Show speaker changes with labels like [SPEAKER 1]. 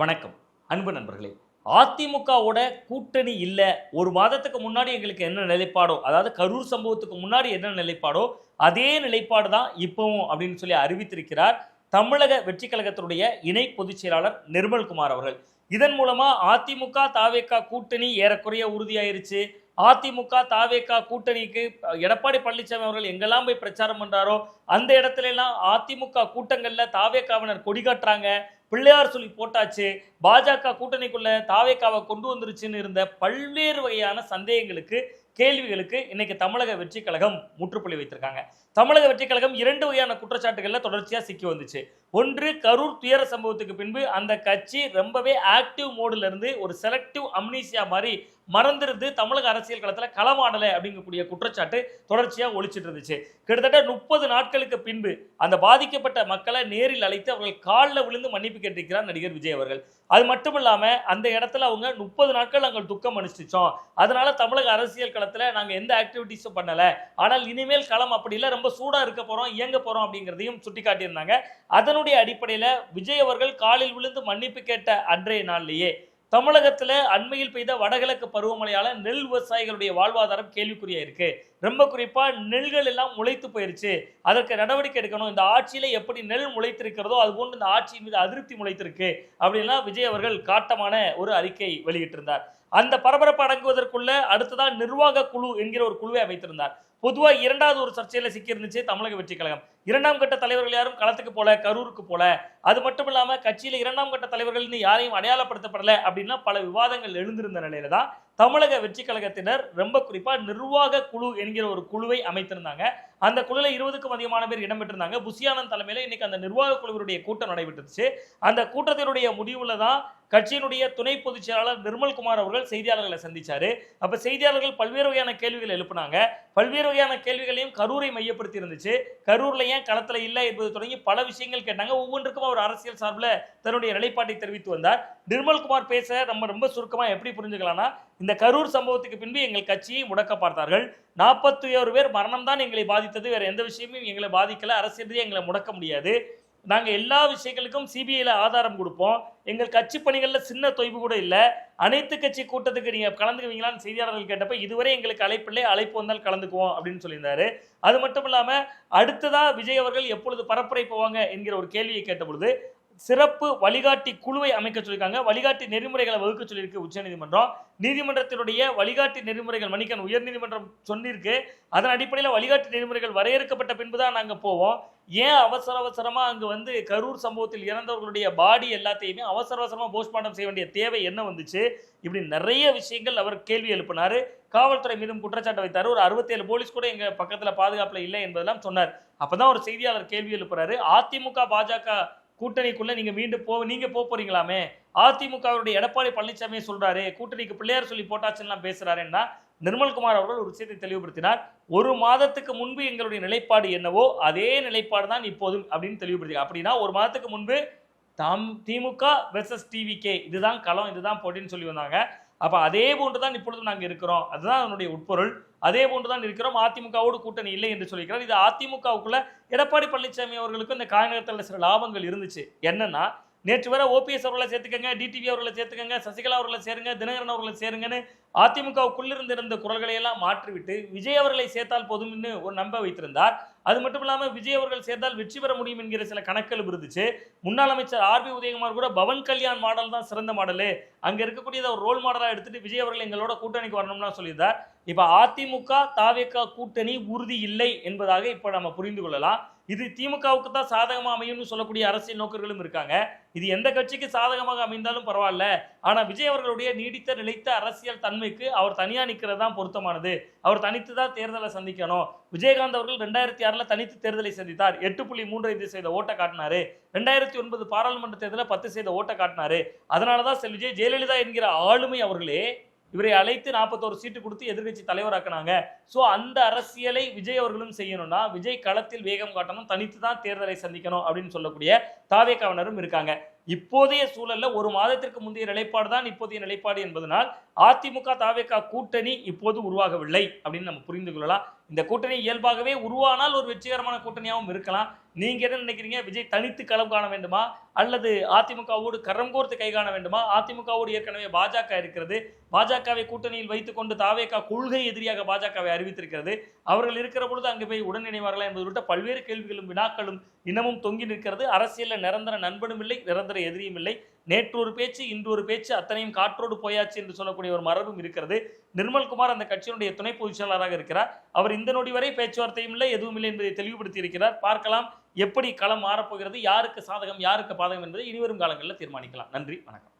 [SPEAKER 1] வணக்கம். அன்பு நண்பர்களே அதிமுகவோட கூட்டணி இல்லை. ஒரு மாதத்துக்கு முன்னாடி எங்களுக்கு என்ன நிலைப்பாடோ அதாவது கரூர் சம்பவத்துக்கு முன்னாடி என்ன நிலைப்பாடோ அதே நிலைப்பாடு தான் இப்பவும் அப்படின்னு சொல்லி அறிவித்திருக்கிறார் தமிழக வெற்றி கழகத்தினுடைய இணை பொதுச் செயலாளர் நிர்மல்குமார் அவர்கள். இதன் மூலமா அதிமுக தாவேகா கூட்டணி ஏறக்குறைய உறுதியாயிருச்சு. அதிமுக தாவேகா கூட்டணிக்கு எடப்பாடி பழனிசாமி அவர்கள் எங்கெல்லாம் போய் பிரச்சாரம் பண்றாரோ அந்த இடத்துல எல்லாம் அதிமுக கூட்டங்கள்ல தாவேக்காவினர் கொடி காட்டுறாங்க. பிள்ளையார் சொல்லி போட்டாச்சு. பாஜக கூட்டணிக்குள்ள தாவேக்காவை கொண்டு வந்துருச்சுன்னு இருந்த பல்வேறு வகையான சந்தேகங்களுக்கு கேள்விகளுக்கு இன்னைக்கு தமிழக வெற்றி கழகம் முற்றுப்புள்ளி வைத்திருக்காங்க. தமிழக வெற்றி கழகம் இரண்டு வகையான குற்றச்சாட்டுகளில் தொடர்ச்சியாக சிக்கி வந்துச்சு. ஒன்று கரூர் துயர சம்பவத்துக்கு பின்பு அந்த கட்சி ரொம்பவே ஆக்டிவ் மோடுல இருந்து ஒரு செலக்டிவ் அம்னீசியா மாதிரி மறந்திருந்து தமிழக அரசியல் களத்தில் களமாடலை அப்படிங்கக்கூடிய குற்றச்சாட்டு தொடர்ச்சியாக ஒழிச்சிட்டு இருந்துச்சு. கிட்டத்தட்ட முப்பது நாட்களுக்கு பின்பு அந்த பாதிக்கப்பட்ட மக்களை நேரில் அழைத்து அவர்கள் காலில் விழுந்து மன்னிப்பு கேட்டிருக்கிறார் நடிகர் விஜய் அவர்கள். அது மட்டும் இல்லாமல் அந்த இடத்துல அவங்க முப்பது நாட்கள் நாங்கள் துக்கம் அனுஷ்டிச்சோம். அதனால தமிழக அரசியல் களத்தில் நாங்கள் எந்த ஆக்டிவிட்டிஸும் பண்ணலை. ஆனால் இனிமேல் களம் அப்படி இல்லை ரொம்ப சூடாக இருக்க போகிறோம் இயங்க போகிறோம் அப்படிங்கிறதையும் சுட்டிக்காட்டியிருந்தாங்க. அதனுடைய அடிப்படையில் விஜய் அவர்கள் காலில் விழுந்து மன்னிப்பு கேட்ட அன்றைய நாள்லேயே தமிழகத்தில் அண்மையில் பெய்த வடகிழக்கு பருவமழையால் நெல் விவசாயிகளுடைய வாழ்வாதாரம் கேள்விக்குறியா இருக்கு ரொம்ப குறிப்பாக நெல்கள் எல்லாம் முளைத்து போயிருச்சு. அதற்கு நடவடிக்கை எடுக்கணும். இந்த ஆட்சியில் எப்படி நெல் முளைத்திருக்கிறதோ அது போன்று இந்த ஆட்சியின் மீது அதிருப்தி முளைத்திருக்கு அப்படின்லாம் விஜய் அவர்கள் காட்டமான ஒரு அறிக்கை வெளியிட்டிருந்தார். அந்த பரபரப்பு அடங்குவதற்குள்ள அடுத்ததான் நிர்வாக குழு என்கிற ஒரு குழுவை அமைத்திருந்தார். பொதுவாக இரண்டாவது ஒரு சர்ச்சையில் சிக்கியிருந்துச்சு தமிழக வெற்றி கழகம். இரண்டாம் கட்ட தலைவர்கள் யாரும் களத்துக்கு போல கரூருக்கு போல. அது மட்டும் இல்லாமல் கட்சியில் இரண்டாம் கட்ட தலைவர்கள் இன்னும் யாரையும் அடையாளப்படுத்தப்படலை அப்படின்னா பல விவாதங்கள் எழுந்திருந்த நிலையில தான் தமிழக வெற்றி கழகத்தினர் ரொம்ப குறிப்பா நிர்வாக குழு என்கிற ஒரு குழுவை அமைத்திருந்தாங்க. அந்த குழுல இருபதுக்கும் அதிகமான பேர் இடம்பெற்றிருந்தாங்க புசியானந்த் தலைமையில இன்னைக்கு அந்த நிர்வாக குழுவினுடைய கூட்டம் நடைபெற்றுச்சு. அந்த கூட்டத்தினுடைய முடிவுல தான் கட்சியினுடைய துணை பொதுச் செயலாளர் நிர்மல்குமார் அவர்கள் செய்தியாளர்களை சந்திச்சாரு. அப்ப செய்தியாளர்கள் பல்வேறு வகையான கேள்விகள் எழுப்புனாங்க. பல்வேறு வகையான கேள்விகளையும் கரூரை மையப்படுத்தி இருந்துச்சு. கரூர்ல ஏன் களத்துல இல்லை என்பது தொடங்கி பல விஷயங்கள் கேட்டாங்க. ஒவ்வொன்றுக்கும் அவர் அரசியல் சார்பில் தன்னுடைய நிலைப்பாட்டை தெரிவித்து வந்தார். நிர்மல்குமார் பேச நம்ம ரொம்ப சுருக்கமா எப்படி புரிஞ்சுக்கலாம்னா இந்த கரூர் சம்பவத்துக்கு பின்பு எங்கள் கட்சியை முடக்க பார்த்தார்கள். நாற்பத்தி ஏழு பேர் மரணம் தான் எங்களை பாதித்தது. வேறு எந்த விஷயமும் எங்களை பாதிக்கல. அரசியல் எங்களை முடக்க முடியாது. நாங்கள் எல்லா விஷயங்களுக்கும் சிபிஐயில் ஆதாரம் கொடுப்போம். எங்கள் கட்சி பணிகளில் சின்ன தொய்வு கூட இல்லை. அனைத்து கட்சி கூட்டத்துக்கு நீங்கள் கலந்துக்குவீங்களான்னு செய்தியாளர்கள் கேட்டப்ப இதுவரை எங்களுக்கு அழைப்பில்லை அழைப்பு வந்தால் கலந்துக்குவோம் அப்படின்னு சொல்லியிருந்தாரு. அது மட்டும் இல்லாமல் அடுத்ததாக விஜய் அவர்கள் எப்பொழுது பரப்புரை போவாங்க என்கிற ஒரு கேள்வியை கேட்ட பொழுது சிறப்பு வழிகாட்டி குழுவை அமைக்க சொல்லியிருக்காங்க. வழிகாட்டி நெறிமுறைகளை வகுக்க சொல்லியிருக்கு உச்சநீதிமன்றம். நீதிமன்றத்தினுடைய வழிகாட்டி நெறிமுறைகள் மன்னிக்கணும் உயர்நீதிமன்றம் சொல்லியிருக்கு. அதன் அடிப்படையில் வழிகாட்டி நெறிமுறைகள் வரையறுக்கப்பட்ட பின்பு தான் நாங்கள் போவோம். ஏன் அவசர அவசரமாக அங்கே வந்து கரூர் சம்பவத்தில் இறந்தவர்களுடைய பாடி எல்லாத்தையுமே அவசர அவசரமாக போஸ்ட்மார்ட்டம் செய்ய வேண்டிய தேவை என்ன வந்துச்சு? இப்படி நிறைய விஷயங்கள் அவர் கேள்வி எழுப்பினார். காவல்துறை மீதும் குற்றச்சாட்டு வைத்தார். ஒரு அறுபத்தேழு போலீஸ் கூட எங்கள் பக்கத்தில் பாதுகாப்பில் இல்லை என்பதெல்லாம் சொன்னார். அப்போ தான் ஒரு செய்தியாளர் கேள்வி எழுப்புறாரு. அதிமுக பாஜக கூட்டணிக்குள்ள நீங்க மீண்டும் போ நீங்க போக போறீங்களாமே? அதிமுகவுடைய எடப்பாடி பழனிசாமி சொல்றாரு கூட்டணிக்கு பிள்ளையார் சொல்லி போட்டாச்சுன்னா பேசுறாருன்னா நிர்மல்குமார் அவர்கள் ஒரு விஷயத்தை தெளிவுபடுத்தினார். ஒரு மாதத்துக்கு முன்பு எங்களுடைய நிலைப்பாடு என்னவோ அதே நிலைப்பாடு தான் இப்போதும் அப்படின்னு தெளிவுபடுத்தி அப்படின்னா ஒரு மாதத்துக்கு முன்பு தாம் திமுக வெர்சஸ் டிவிகே இதுதான் களம் இதுதான் போட்டின்னு சொல்லி வந்தாங்க. அப்போ அதே போன்று தான் இப்பொழுது நாங்கள் இருக்கிறோம். அதுதான் அதனுடைய உட்பொருள். அதே போன்று தான் இருக்கிறோம். அதிமுகவோடு கூட்டணி இல்லை என்று சொல்லியிருக்கிறார் இது அதிமுகவுக்குள்ள எடப்பாடி பழனிசாமி அவர்களுக்கு இந்த காய்நகரத்தில் சில லாபங்கள் இருந்துச்சு. என்னன்னா நேற்று வர ஓபிஎஸ் அவர்களை சேர்த்துக்கங்க டிடிவி அவர்களை சேர்த்துக்கங்க சசிகலா அவர்களை சேருங்க தினகரன் அவர்களை சேருங்கன்னு அதிமுகவுக்குள்ளிருந்து இருந்த குரல்களை எல்லாம் மாற்றிவிட்டு விஜய் அவர்களை சேர்த்தால் போதும்னு ஒரு நம்ப வைத்திருந்தார். அது மட்டும் இல்லாமல் விஜய் அவர்கள் சேர்ந்தால் வெற்றி பெற முடியும் என்கிற சில கணக்குகள் இருந்துச்சு முன்னாள் அமைச்சர் ஆர்பி உதயகுமார் கூட பவன் கல்யாண் மாடல் தான் சிறந்த மாடலு. அங்கே இருக்கக்கூடியதை ஒரு ரோல் மாடலாக எடுத்துட்டு விஜய் அவர்கள் எங்களோட கூட்டணிக்கு வரணும்னு சொல்லியிருந்தார். இப்போ அதிமுக தாவேக கூட்டணி உறுதி இல்லை என்பதாக இப்போ நம்ம புரிந்து கொள்ளலாம். இது திமுகவுக்கு தான் சாதகமாக அமையும்னு சொல்லக்கூடிய அரசியல் நோக்கர்களும் இருக்காங்க. இது எந்த கட்சிக்கு சாதகமாக அமைந்தாலும் பரவாயில்ல. ஆனால் விஜய் அவர்களுடைய நீடித்த நிலைத்த அரசியல் தன்மைக்கு அவர் தனியாக நிற்கிறது தான் பொருத்தமானது. அவர் தனித்து தான் தேர்தலை சந்திக்கணும். விஜயகாந்த் அவர்கள் ரெண்டாயிரத்தி ஆறில் தனித்து தேர்தலை சந்தித்தார். எட்டு புள்ளி மூன்று ஐந்து செய்த ஓட்டை காட்டினாரு. ரெண்டாயிரத்தி ஒன்பது பாராளுமன்ற தேர்தலில் பத்து செய்த ஓட்டை காட்டினாரு. அதனாலதான் செல் விஜய் ஜெயலலிதா என்கிற ஆளுமை அவர்களே இவரை அழைத்து நாற்பத்தோரு சீட்டு கொடுத்து எதிர்கட்சி தலைவராக்குனாங்க. ஸோ அந்த அரசியலை விஜய் அவர்களும் செய்யணும்னா விஜய் களத்தில் வேகம் காட்டணும் தனித்து தான் தேர்தலை சந்திக்கணும் அப்படின்னு சொல்லக்கூடிய தாவேக்காவினரும் இருக்காங்க. இப்போதைய சூழல்ல ஒரு மாதத்திற்கு முந்தைய நிலைப்பாடு தான் இப்போதைய நிலைப்பாடு என்பதனால் அதிமுக தாவேக்கா கூட்டணி இப்போது உருவாகவில்லை அப்படின்னு நம்ம புரிந்து கொள்ளலாம். இந்த கூட்டணி இயல்பாகவே உருவானால் ஒரு வெற்றிகரமான கூட்டணியாகவும் இருக்கலாம். நீங்க என்ன நினைக்கிறீங்க? விஜய் தனித்து களம் காண வேண்டுமா? அல்லது அதிமுகவோடு கரம் கோர்த்து கை காண வேண்டுமா? அதிமுகவோடு ஏற்கனவே பாஜக இருக்கிறது. பாஜகவை கூட்டணியில் வைத்துக்கொண்டு தாவேகா கொள்கை எதிரியாக பாஜகவை அறிவித்திருக்கிறது. அவர்கள் இருக்கிற பொழுது அங்கு போய் உடன் இணைவார்களா என்பது உள்ளிட்ட பல்வேறு கேள்விகளும் வினாக்களும் இன்னமும் தொங்கி நிற்கிறது. அரசியலில் நிரந்தர நண்பனும் இல்லை நிரந்தர எதிரியும் இல்லை. நேற்று ஒரு பேச்சு இன்று ஒரு பேச்சு அத்தனையும் காற்றோடு போயாச்சு என்று சொல்லக்கூடிய ஒரு மரபும் இருக்கிறது. நிர்மல்குமார் அந்த கட்சியினுடைய துணை பொதுச் செயலாளராக இருக்கிறார். அவர் இந்த நொடி வரை பேச்சுவார்த்தையும் இல்லை எதுவும் இல்லை என்பதை தெளிவுபடுத்தி இருக்கிறார். பார்க்கலாம் எப்படி களம் மாறப்போகிறது யாருக்கு சாதகம் யாருக்கு பாதகம் என்பதை இனிவரும் காலங்களில் தீர்மானிக்கலாம். நன்றி வணக்கம்.